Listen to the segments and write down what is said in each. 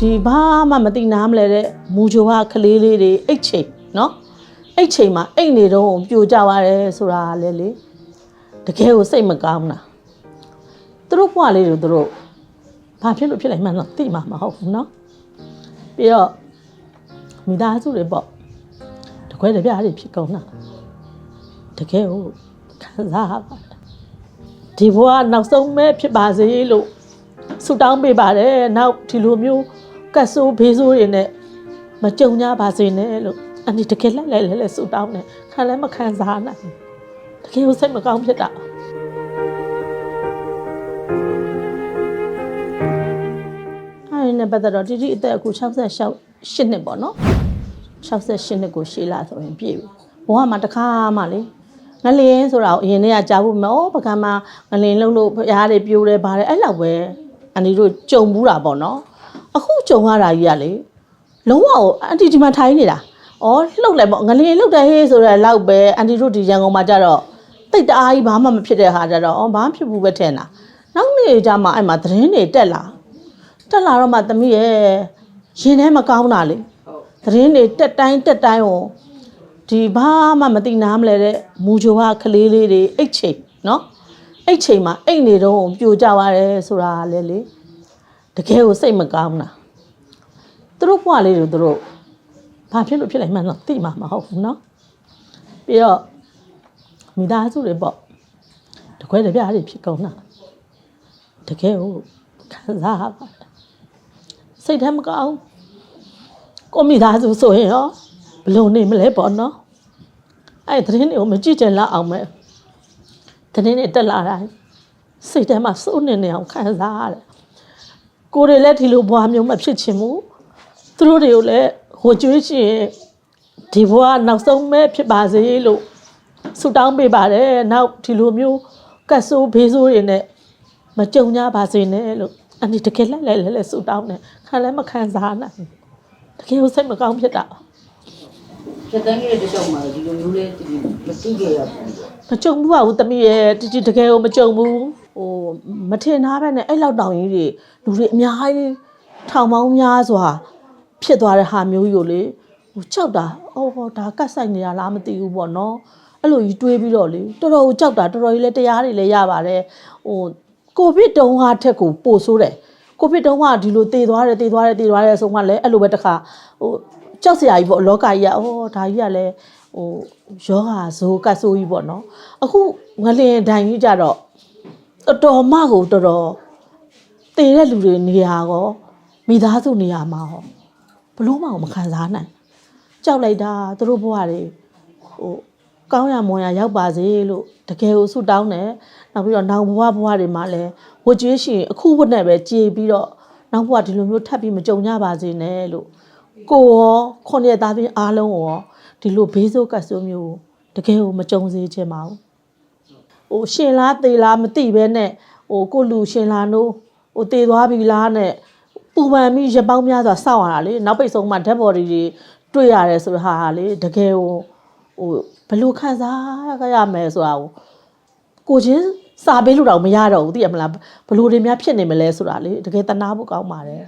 ဒီဘာမှမသိနားမလဲတဲ့မူဂျိုကကလေးလေးတွေအိတ်ချိန်နော်အိတ်ချိန်မှာအိတ်နေတော့ပြိုကြပါတယ်ဆိုတာလေလေတကယ်ကိုစိတ်မကောင်းတာသူတို့ဘွားလေးတွေသူတို့ဘာဖြစ်လို့ဖြစ်လိုက်မှန်းတော့သိမှာမဟုတ်ဘူးနော်ပြီးတော့မိသားစုတွေပေါ့တကွဲတပြားတွေဖြစ်ကုန်တာတကယ်ကိုခံစားရပါတယ်ဒီဘွားနောက်ဆုံးပဲဖြစ်ပါစေလို့ဆူတောင်းပေးပါတယ်နောက်ဒီလိုမျိုး ကတ်ဆိုးဘေးဆိုးတွေနဲ့မကြုံကြပါစေနဲ့လို့အန်ဒီတကယ်လိုက်လိုက်လဲလဲဆူတောင်းတယ်ခံလည်းမခံစားနိုင်ဘူးတကယ်ကိုစိတ်မကောင်းဖြစ်တာအဲ့နဲ့ပတ်သက်တော့တိတိအသက်အခု66 8နှစ်ပေါ့နော်68နှစ်ကိုရှေးလာဆိုရင်ပြည့်ပြီဘဝမှာတစ်ခါမှလေငလင်းဆိုတာကိုအရင်တည်းကကြားဖို့မဩပကံမှာငလင်းလုံးလို့ဖရားတွေပြိုးတယ်ပါတယ်အဲ့လောက်ပဲအန်ဒီတို့ကြုံဘူးတာပေါ့နော် အခုကြုံရတာကြီးကလေလုံးဝအန်တီဒီမှာထိုင်နေတာဩလှုပ်လိုက်ပေါ့ငလင်းလှုပ်တယ်ဟေးဆိုတော့လောက်ပဲအန်တီတို့ဒီရန်ကုန်မှာကြတော့တိတ်တအားကြီးဘာမှမဖြစ်တဲ့ဟာကြတော့ဩဘာမှဖြစ်ဘူးပဲထင်တာနောက်နေ့ကျမှအဲ့မှာသတင်းတွေတက်လာတက်လာတော့မှသမီးရဲ့ရင်ထဲမကောင်းတာလေသတင်းတွေတက်တိုင်းတက်တိုင်းကိုဒီဘာမှမသိနားမလဲတဲ့မူဂျိုကကလေးလေးတွေအိတ်ချိန်နော်အိတ်ချိန်မှာအိတ်နေတော့ပြိုကြပါတယ်ဆိုတာလေလေ တကယ်ကိုစိတ်မကောင်းတာသူတို့ဘွားလေးတွေသူတို့ဘာဖြစ်လို့ဖြစ်လိုက်မှန်းတော့သိမှာမဟုတ်ဘူးနော်ပြီးတော့မိသားစုတွေပေါ့တကွဲတပြားတွေဖြစ်ကုန်တာတကယ်ကိုခံစားရပါတယ်စိတ်ထဲမကောင်းကိုမိသားစုဆိုရင်ရောဘယ်လုံနေမလဲပေါ့နော်အဲ့သတင်းတွေကိုမကြည့်ချင်လောက်အောင်ပဲသတင်းတွေတက်လာတိုင်းစိတ်ထဲမှာစိုးနေနေအောင်ခံစားရတယ် ကိုယ်တွေလည်းဒီလိုဘွားမျိုးမဖြစ်ချင်ဘူးသူတို့တွေကိုလည်းဟိုကြွေးချင်ဒီဘွားနောက်ဆုံးပဲဖြစ်ပါစေလို့ဆုတောင်းပေးပါတယ်နောက်ဒီလိုမျိုးကတ်ဆိုးဘေးဆိုးတွေနဲ့မကြုံကြပါစေနဲ့လို့အန်ဒီတကယ်လိုက်လိုက်လဲလဲဆုတောင်းတယ်ခံလည်းမခံစားနိုင်ဘူးတကယ်ကိုစိတ်မကောင်းဖြစ်တာဖြတ်တန်းကြီးတဲ့တောက်မှာဒီလိုမျိုးလေးဒီမသိခဲ့ရဘူးမကြုံဘူးပါဘူးတမီးရဲ့တကြီးတကယ်ကိုမကြုံဘူး ဟိုမထင်သားပဲနဲ့အဲ့လောက်တောင်ကြီးတွေလူတွေအများကြီးထောင်ပေါင်းများစွာဖြစ်သွားတဲ့ဟာမျိုးကြီးကိုလေဟိုကြောက်တာအော်ဟောဒါကတ်ဆိုင်နေတာလားမသိဘူးပေါ့နော်အဲ့လိုကြီးတွေးပြီးတော့လေတော်တော်ကိုကြောက်တာတော်တော်ကြီးလည်းတရားတွေလည်းရပါတယ်ဟိုကိုဗစ်တုန်းကထက်ကိုပိုဆိုးတယ်ကိုဗစ်တုန်းကဒီလိုတည်သွားတယ်တည်သွားတယ်တည်သွားတယ်ဆိုမှလည်းအဲ့လိုပဲတခါဟိုကြောက်စရာကြီးပေါ့လောကကြီးကအော်ဒါကြီးကလည်းဟိုယောဂဇိုးကတ်ဆိုးကြီးပေါ့နော်အခုငလင်တိုင်ကြီးကြတော့ တော်တော်မကိုတော်တော်တည်တဲ့လူတွေနေရာကောမိသားစုနေရာမှာဟောဘလို့မှမခံစားနိုင်ကြောက်လိုက်တာသူတို့ဘဝတွေဟိုကောင်းရမွန်ရရောက်ပါစေလို့တကယ်ကိုဆုတောင်းတယ်နောက်ပြီးတော့နောက်ဘဝဘဝတွေမှာလည်းဝတ်ကြွေးရှင်အခုဝတ်နဲ့ပဲကြည်ပြီးတော့နောက်ဘဝဒီလိုမျိုးထပ်ပြီးမကြုံကြပါစေနဲ့လို့ကိုရောခုနှစ်ရက်သားပြင်အားလုံးရောဒီလိုဘေးဆိုးကတ်ဆိုးမျိုးတကယ်ကိုမကြုံစေချင်ပါဘူး ဟိုရှင်လားသေလားမသိပဲနဲ့ဟိုကိုလူရှင်လားနိုးဟိုသေသွားပြီလားနဲ့ပူပန်ပြီးရပောင်းများစွာစောင့်ရတာလေနောက်ပိတ်ဆုံးမှ dead body တွေတွေ့ရတယ်ဆိုတဲ့ဟာဟာလေတကယ်ဟိုဟိုဘယ်လိုခံစားရမယ်ဆိုတာကိုကိုချင်းစာပေးလို့တော့မရတော့ဘူးသိရမလားဘယ်လိုတွေများဖြစ်နေမလဲဆိုတာလေတကယ်တနာဖို့ကောင်းပါတယ်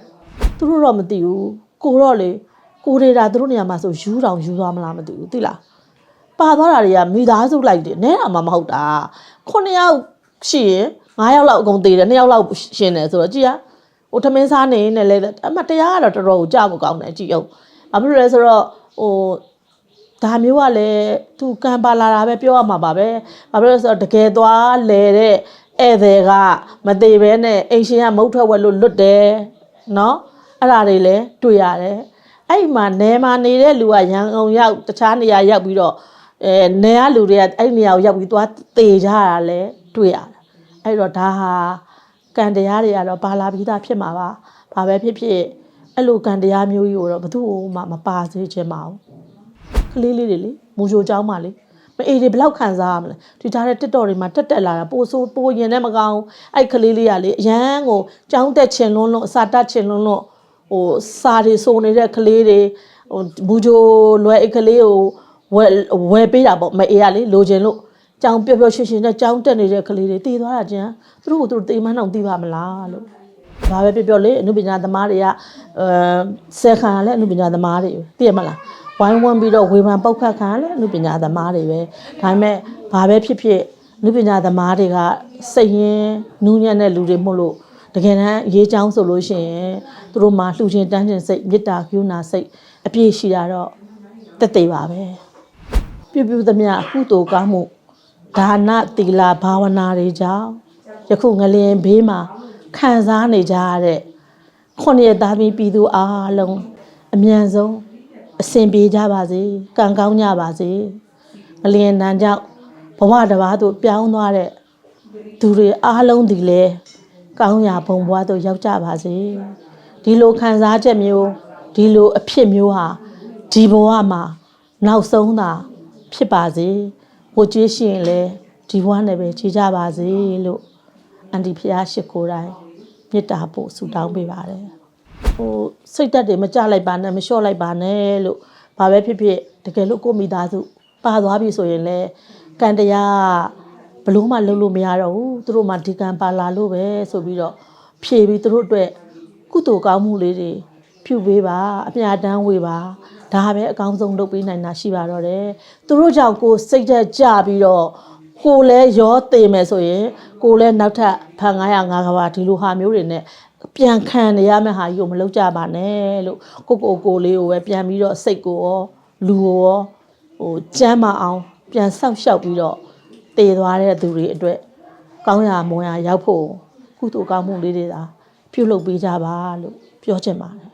သူတို့တော့မသိဘူးကိုတော့လေကိုတွေတာသူတို့နေရာမှာဆိုယူတောင်ယူသွားမလားမသိဘူးသိလား ပါသွားတာတွေကမိသားစုလိုက်တယ်နဲတာမှမဟုတ်တာခုနှစ်ယောက်ရှိရင်9ယောက်လောက်အကုန်သေးတယ်2ယောက်လောက်ရှင်တယ်ဆိုတော့ကြည်ရဟိုထမင်းစားနေနေလဲအမတရားကတော့တော်တော်ကိုကြောက်မကောင်းတယ်ကြည်အောင်ဘာဖြစ်လို့လဲဆိုတော့ဟိုဒါမျိုးကလည်းသူကံပါလာတာပဲပြောရမှာပါပဲဘာဖြစ်လို့လဲဆိုတော့တကယ်သွားလဲတဲ့ဧည့်သည်ကမသေးဘဲနဲ့အိမ်ရှင်ကမုတ်ထွက်ဝက်လို့လွတ်တယ်နော်အဲ့ဒါတွေလည်းတွေ့ရတယ်အဲ့မှာနဲမှာနေတဲ့လူကရန်ကုန်ရောက်တခြားနေရာရောက်ပြီးတော့ အဲနေရလူတွေကအဲ့နေရာကိုရောက်ပြီးသွားတေကြတာလဲတွေ့ရတယ်အဲ့တော့ဒါဟာကံတရားတွေကတော့ဘာလာပြီးသားဖြစ်မှာပါဘာပဲဖြစ်ဖြစ်အဲ့လိုကံတရားမျိုးကြီးကိုတော့ဘယ်သူမှမပါစေချင်ပါဘူးကလေးလေးတွေလေမူဂျိုเจ้าမလေးမအေးတွေဘယ်လောက်ခံစားရမလဲဒီထားတဲ့ TikTok တွေမှာတက်တက်လာတာပိုဆိုးပိုရင်နဲ့မကောင်းအဲ့ကလေးလေးကလေအရန်ကိုကြောင်းတက်ချင်လွန်းလွန်းအစာတက်ချင်လွန်းလွန်းဟိုစာတွေစုံနေတဲ့ကလေးတွေဟိုမူဂျိုလွယ်အိတ်ကလေးကို ဝယ်ဝယ်ပေးတာပေါ့မအေးရလေလိုချင်လို့ကြောင်ပျော်ပျော်ရွှင်ရွှင်နဲ့ကြောင်တက်နေတဲ့ကလေးတွေတည်သွားတာကျန်သူတို့ကသူတို့တေးမန်းအောင်သိပါမလားလို့ဘာပဲပြောပြောလေအနုပညာသမားတွေကအဲဆယ်ခံရလဲအနုပညာသမားတွေပဲသိရမလားဝိုင်းဝန်းပြီးတော့ဝေဖန်ပောက်ခတ်ခံရလဲအနုပညာသမားတွေပဲဒါပေမဲ့ဘာပဲဖြစ်ဖြစ်အနုပညာသမားတွေကစိတ်ရင်းနူးညံ့တဲ့လူတွေမို့လို့တကယ်တမ်းအရေးချောင်းဆိုလို့ရှိရင်သူတို့မှာလှူခြင်းတန်းခြင်းစိတ်မေတ္တာကရုဏာစိတ်အပြည့်ရှိတာတော့တက်သေးပါပဲ ပြုပြုသမျှကုသိုလ်ကောင်းမှုဒါနသီလဘာဝနာတွေကြောင့်ယခုငလျင်ဘေးမှာခံစားနေကြရတဲ့ခုနှစ်ရက်သားသမီးပြည်သူအားလုံးအမြန်ဆုံးအဆင်ပြေကြပါစေကံကောင်းကြပါစေအလျင်တန်းကြောင့်ဘဝတစ်ပါးသို့ပြောင်းသွားတဲ့သူတွေအားလုံးဒီလေကောင်းရာဘုံဘဝသို့ရောက်ကြပါစေဒီလိုခံစားချက်မျိုးဒီလိုအဖြစ်မျိုးဟာဒီဘဝမှာနောက်ဆုံးတာ ဖြစ်ပါစေဟိုကြွေးရှိရင်လည်းဒီဘဝနဲ့ပဲကြည်ကြပါစေလို့အန်တီဖျားရှိခိုးတိုင်းမေတ္တာပို့ဆုတောင်းပေးပါတယ်ဟိုစိတ်တက်တွေမကြလိုက်ပါနဲ့မလျှော့လိုက်ပါနဲ့လို့ဘာပဲဖြစ်ဖြစ်တကယ်လို့ကိုယ့်မိသားစုပါသွားပြီဆိုရင်လည်းကံတရားဘလို့မှလုပ်လို့မရတော့ဘူးသူတို့မှဒီကံပါလာလို့ပဲဆိုပြီးတော့ဖြေပြီးသူတို့အတွက်ကုသိုလ်ကောင်းမှုလေးတွေ ပြုပေးပါအမြတ်တမ်းဝေပါဒါပဲအကောင်းဆုံးလုပ်ပေးနိုင်တာရှိပါတော့တယ်သူတို့ကြောင့်ကိုယ်စိတ်သက်ကြပြီးတော့ကိုယ်လည်းရောတည်မယ်ဆိုရင်ကိုယ်လည်းနောက်ထပ်ဖန်900 9ကဘာဒီလိုဟာမျိုးတွေနဲ့ပြန်ခံနေရမယ့်ဟာကြီးကိုမလုပ်ကြပါနဲ့လို့ကိုကိုကိုလေးကိုပဲပြန်ပြီးတော့စိတ်ကိုရောလူကိုရောဟိုကြမ်းမအောင် ပြန်ဆောက်ရှောက်ပြီးတော့တည်သွားတဲ့သူတွေအတွက်ကောင်းရာမွန်ရာရောက်ဖို့ကုသိုလ်ကောင်းမှုလေးတွေသာပြုလုပ်ပေးကြပါလို့ပြောချင်ပါတယ်